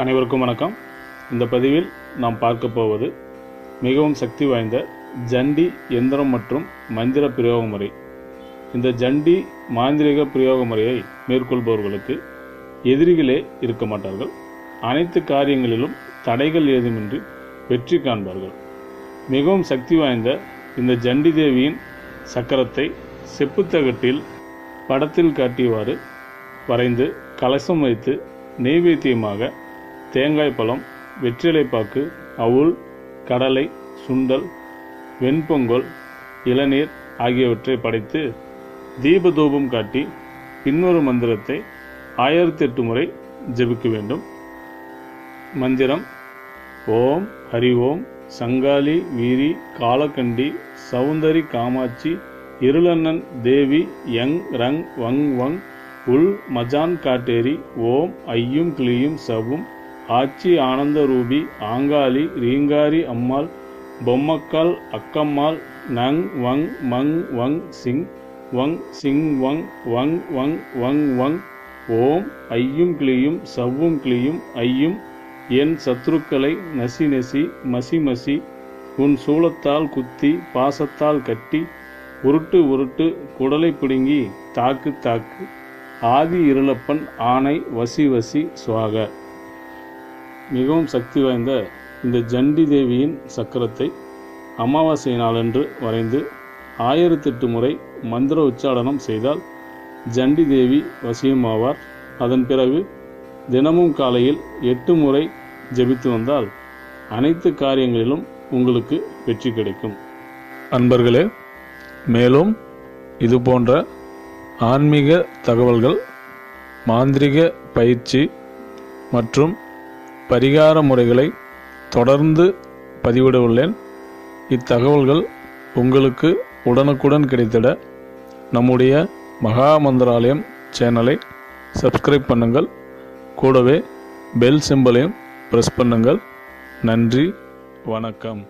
அனைவருக்கும் வணக்கம். இந்த பதிவில் நாம் பார்க்க போவது மிகவும் சக்தி வாய்ந்த ஜண்டி எந்திரம் மற்றும் மந்திர பிரயோக முறை இந்த ஜண்டி மாந்திரிக பிரயோக முறையை மேற்கொள்பவர்களுக்கு எதிரிகளே இருக்க மாட்டார்கள். அனைத்து காரியங்களிலும் தடைகள் ஏதுமின்றி வெற்றி காண்பார்கள். மிகவும் சக்தி வாய்ந்த இந்த ஜண்டி தேவியின் சக்கரத்தை செப்புத்தகட்டில் படத்தில் காட்டியவாறு வரைந்து கலசம் வைத்து நெய்வேத்தியமாக தேங்காய் பழம் வெற்றிலைப்பாக்கு அவுள் கடலை சுண்டல் வெண்பொங்கல் இளநீர் ஆகியவற்றை படைத்து தீபதூபம் காட்டி பின்வரும் மந்திரத்தை ஆயிரத்தி எட்டு முறை ஜெபிக்க வேண்டும். மந்திரம் ஓம் ஹரி ஓம் சங்காலி வீரி காலக்கண்டி சௌந்தரி காமாட்சி இருளண்ணன் தேவி யங் ரங் வங் வங் உள் மஜான் காட்டேரி ஓம் ஐயும் கிளியும் சவும் ஆச்சி ஆனந்த ரூபி ஆங்காளி ரீங்காரி அம்மாள் பொம்மக்கால் அக்கம்மாள் நங் வங் மங் வங் சிங் வங் சிங் வங் வங் வங் வங் வங் ஓம் ஐயும் கிளியும் சவ்வும் கிளியும் ஐயும் என் சத்ருக்களை நசி நசி மசி மசி உன் சூளத்தால் குத்தி பாசத்தால் கட்டி உருட்டு உருட்டு குடலை பிடுங்கி தாக்கு தாக்கு ஆதி இருளப்பன் ஆணை வசி வசி சுவாக. மிகவும் சக்தி வாய்ந்த இந்த ஜண்டி தேவியின் சக்கரத்தை அமாவாசை நாளன்று வரைந்து ஆயிரத்தெட்டு முறை மந்திர உச்சாடனம் செய்தால் ஜண்டி தேவி வசியமாவார். அதன் பிறகு தினமும் காலையில் எட்டு முறை ஜெபித்து வந்தால் அனைத்து காரியங்களிலும் உங்களுக்கு வெற்றி கிடைக்கும். அன்பர்களே மேலும் இது போன்ற ஆன்மீக தகவல்கள் மாந்திரிக பயிற்சி மற்றும் பரிகார முறைகளை தொடர்ந்து பதிவிட உள்ளேன் இத்தகவல்கள் உங்களுக்கு உடனுக்குடன் கிடைத்திட நம்முடைய மகா மந்திராலயம் சேனலை சப்ஸ்கிரைப் பண்ணுங்கள். கூடவே பெல் சிம்பலையும் ப்ரெஸ் பண்ணுங்கள். நன்றி வணக்கம்.